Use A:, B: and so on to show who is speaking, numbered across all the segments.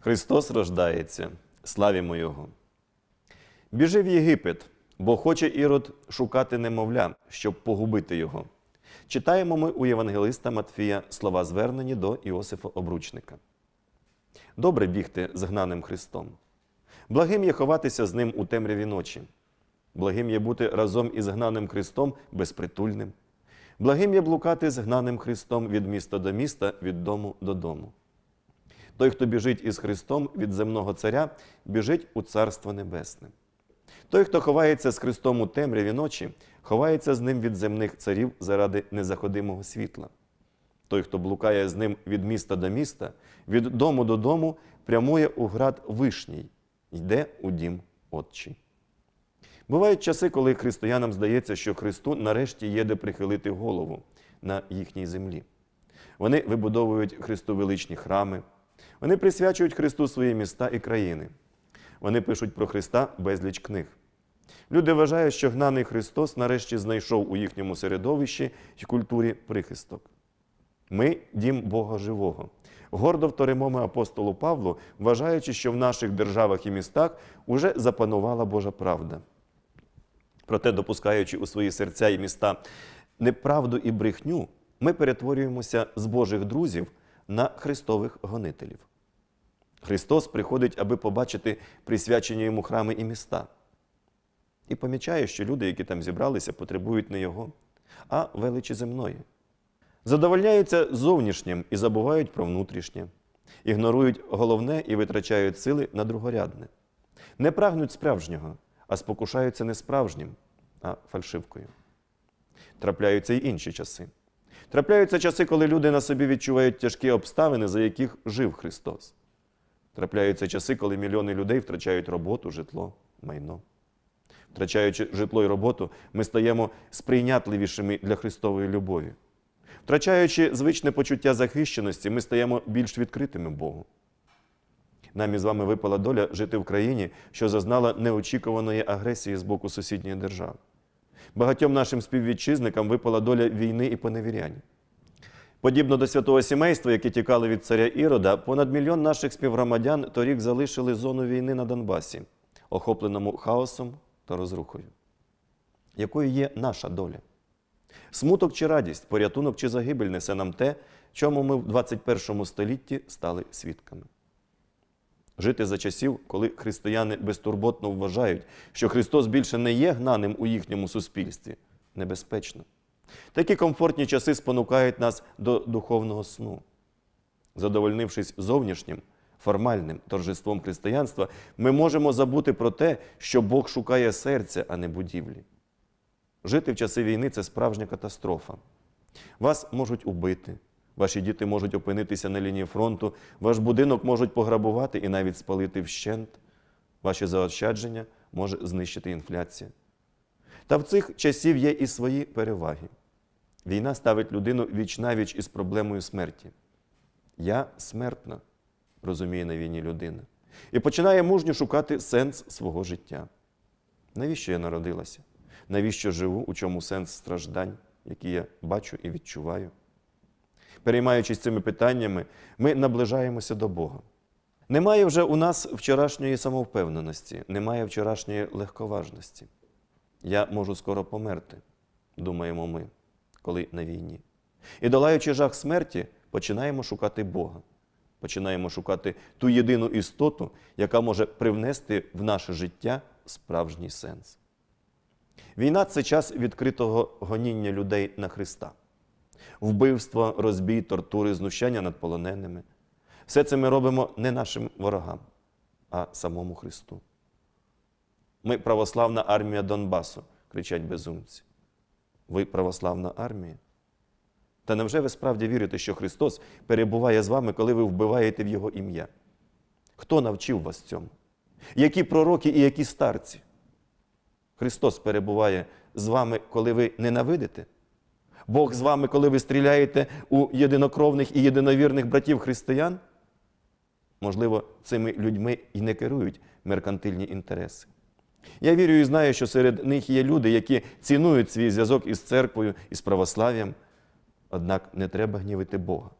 A: Христос рождається, славімо Його. Біжи в Єгипет, бо хоче Ірод шукати немовля, щоб погубити його. Читаємо ми у Євангелиста Матфія слова звернені до Іосифа Обручника. Добре бігти з гнаним Христом. Благим є ховатися з ним у темряві ночі. Благим є бути разом із гнаним Христом безпритульним. Благим є блукати з гнаним Христом від міста до міста, від дому до дому. Той, хто біжить із Христом від земного царя, біжить у Царство Небесне. Той, хто ховається з Христом у темряві ночі, ховається з ним від земних царів заради незаходимого світла. Той, хто блукає з ним від міста до міста, від дому до дому, прямує у град вишній, йде у дім Отчий. Бувають часи, коли християнам здається, що Христу нарешті є де прихилити голову на їхній землі. Вони вибудовують Христу величні храми, вони присвячують Христу свої міста і країни. Вони пишуть про Христа безліч книг. Люди вважають, що гнаний Христос нарешті знайшов у їхньому середовищі і культурі прихисток. Ми дім Бога живого. Гордо вторимо ми апостолу Павлу, вважаючи, що в наших державах і містах уже запанувала Божа правда. Проте, допускаючи у свої серця і міста неправду і брехню, ми перетворюємося з Божих друзів на Христових гонителів. Христос приходить, аби побачити присвячені йому храми і міста. І помічає, що люди, які там зібралися, потребують не його, а величі земної. Задовольняються зовнішнім і забувають про внутрішнє, ігнорують головне і витрачають сили на другорядне. Не прагнуть справжнього, а спокушаються не справжнім, а фальшивкою. Трапляються й інші часи. Трапляються часи, коли люди на собі відчувають тяжкі обставини, за яких жив Христос. Трапляються часи, коли мільйони людей втрачають роботу, житло, майно. Втрачаючи житло і роботу, ми стаємо сприйнятливішими для Христової любові. Втрачаючи звичне почуття захищеності, ми стаємо більш відкритими Богу. Нам із вами випала доля жити в країні, що зазнала неочікуваної агресії з боку сусідньої держави. Багатьом нашим співвітчизникам випала доля війни і поневірянь. Подібно до святого сімейства, які тікали від царя Ірода, понад мільйон наших співгромадян торік залишили зону війни на Донбасі, охопленому хаосом та розрухою. Якою є наша доля? Смуток чи радість, порятунок чи загибель несе нам те, чому ми в 21 столітті стали свідками. Жити за часів, коли християни безтурботно вважають, що Христос більше не є гнаним у їхньому суспільстві, небезпечно. Такі комфортні часи спонукають нас до духовного сну. Задовольнившись зовнішнім, формальним торжеством християнства, ми можемо забути про те, що Бог шукає серця, а не будівлі. Жити в часи війни це справжня катастрофа. Вас можуть убити, ваші діти можуть опинитися на лінії фронту, ваш будинок можуть пограбувати і навіть спалити вщент, ваші заощадження може знищити інфляція. Та в цих часів є і свої переваги. Війна ставить людину віч навіч із проблемою смерті. Я смертна, розуміє на війні людина, і починає мужньо шукати сенс свого життя. Навіщо я народилася? Навіщо живу, у чому сенс страждань, які я бачу і відчуваю? Переймаючись цими питаннями, ми наближаємося до Бога. Немає вже у нас вчорашньої самовпевненості, немає вчорашньої легковажності. Я можу скоро померти, думаємо ми, коли на війні. І долаючи жах смерті, починаємо шукати Бога, починаємо шукати ту єдину істоту, яка може привнести в наше життя справжній сенс. Війна це час відкритого гоніння людей на Христа, вбивства, розбій, тортури, знущання над полоненими. Все це ми робимо не нашим ворогам, а самому Христу. Ми православна армія Донбасу, кричать безумці. Ви православна армія? Та невже ви справді вірите, що Христос перебуває з вами, коли ви вбиваєте в Його ім'я? Хто навчив вас цьому? Які пророки і які старці? Христос перебуває з вами, коли ви ненавидите? Бог з вами, коли ви стріляєте у єдинокровних і єдиновірних братів християн? Можливо, цими людьми і не керують меркантильні інтереси. Я вірю і знаю, що серед них є люди, які цінують свій зв'язок із церквою, із православ'ям. Однак не треба гнівити Бога.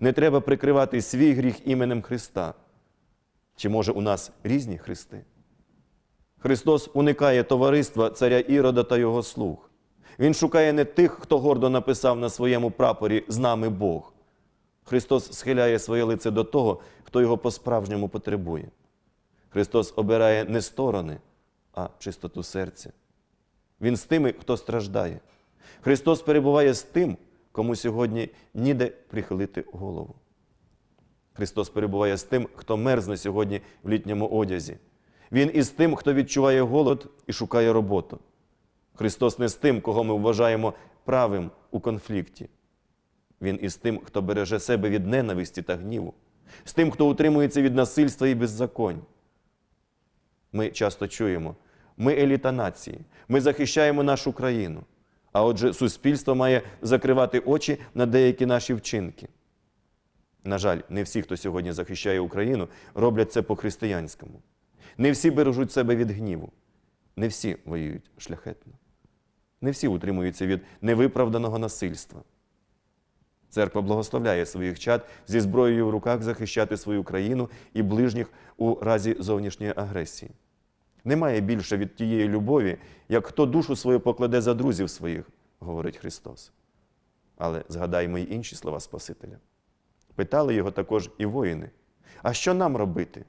A: Не треба прикривати свій гріх іменем Христа. Чи може у нас різні Христи? Христос уникає товариства царя Ірода та його слуг. Він шукає не тих, хто гордо написав на своєму прапорі з нами Бог. Христос схиляє своє лице до того, хто його по-справжньому потребує. Христос обирає не сторони, а чистоту серця. Він з тими, хто страждає. Христос перебуває з тим, кому сьогодні ніде прихилити голову. Христос перебуває з тим, хто мерзне сьогодні в літньому одязі. Він із тим, хто відчуває голод і шукає роботу. Христос не з тим, кого ми вважаємо правим у конфлікті. Він із тим, хто береже себе від ненависті та гніву, з тим, хто утримується від насильства і беззаконь. Ми часто чуємо, ми еліта нації, ми захищаємо нашу країну. А отже, суспільство має закривати очі на деякі наші вчинки. На жаль, не всі, хто сьогодні захищає Україну, роблять це по-християнському. Не всі бережуть себе від гніву, не всі воюють шляхетно, не всі утримуються від невиправданого насильства. Церква благословляє своїх чад зі зброєю в руках захищати свою країну і ближніх у разі зовнішньої агресії. Немає більше від тієї любові, як хто душу свою покладе за друзів своїх, говорить Христос. Але згадаймо й інші слова Спасителя. Питали його також і воїни: А що нам робити?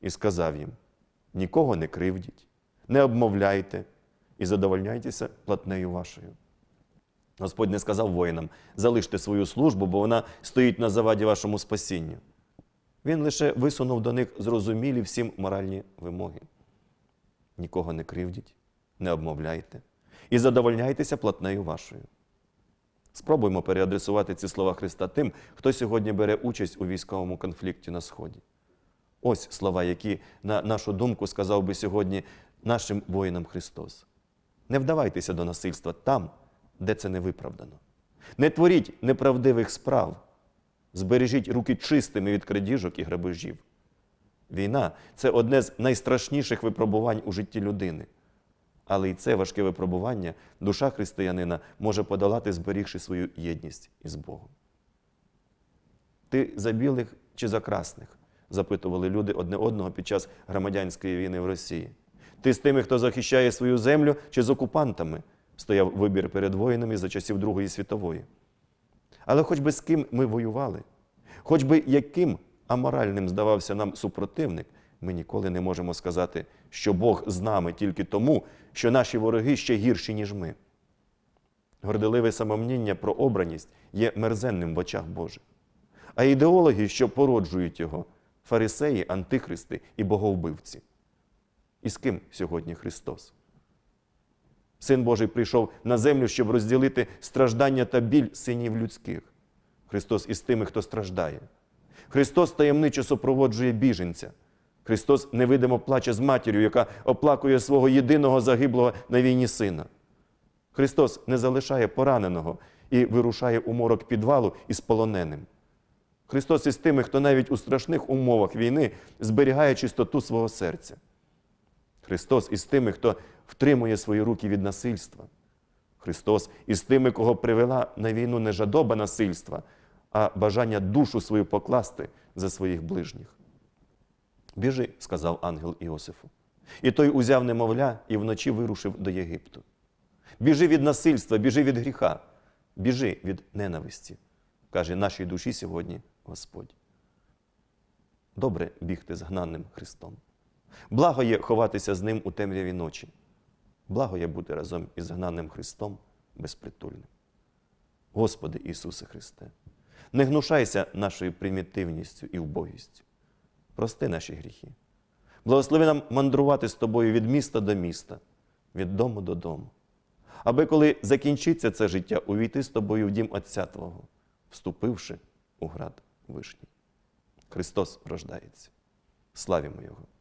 A: І сказав їм: нікого не кривдіть, не обмовляйте і задовольняйтеся платнею вашою. Господь не сказав воїнам: залиште свою службу, бо вона стоїть на заваді вашому спасінню. Він лише висунув до них зрозумілі всім моральні вимоги. Нікого не кривдіть, не обмовляйте і задовольняйтеся платнею вашою. Спробуймо переадресувати ці слова Христа тим, хто сьогодні бере участь у військовому конфлікті на Сході. Ось слова, які, на нашу думку, сказав би сьогодні нашим воїнам Христос. Не вдавайтеся до насильства там, де це не виправдано. Не творіть неправдивих справ, збережіть руки чистими від крадіжок і грабежів. Війна це одне з найстрашніших випробувань у житті людини. Але і це важке випробування душа християнина може подолати, зберігши свою єдність із Богом. Ти за білих чи за красних? запитували люди одне одного під час громадянської війни в Росії. Ти з тими, хто захищає свою землю, чи з окупантами? стояв вибір перед воїнами за часів Другої світової. Але хоч би з ким ми воювали, хоч би яким аморальним здавався нам супротивник, ми ніколи не можемо сказати, що Бог з нами тільки тому, що наші вороги ще гірші, ніж ми. Горделиве самомніння про обраність є мерзенним в очах Божих. А ідеологи, що породжують його, фарисеї, антихристи і боговбивці. І з ким сьогодні Христос? Син Божий прийшов на землю, щоб розділити страждання та біль синів людських. Христос із тими, хто страждає. Христос таємничо супроводжує біженця. Христос невидимо плаче з матір'ю, яка оплакує свого єдиного загиблого на війні сина. Христос не залишає пораненого і вирушає у морок підвалу із полоненим. Христос із тими, хто навіть у страшних умовах війни зберігає чистоту свого серця. Христос із тими, хто втримує свої руки від насильства. Христос із тими, кого привела на війну не жадоба насильства, а бажання душу свою покласти за своїх ближніх. Біжи, сказав ангел Іосифу. І той узяв немовля і вночі вирушив до Єгипту. Біжи від насильства, біжи від гріха, біжи від ненависті, каже нашій душі сьогодні Господь. Добре бігти з гнанним Христом. Благо є ховатися з ним у темряві ночі. Благо є бути разом із гнаним Христом безпритульним. Господи Ісусе Христе, не гнушайся нашою примітивністю і убогістю. Прости наші гріхи. Благослови нам мандрувати з тобою від міста до міста, від дому до дому. Аби коли закінчиться це життя, увійти з тобою в дім Отця Твого, вступивши у град Вишній. Христос рождається. Славімо Його!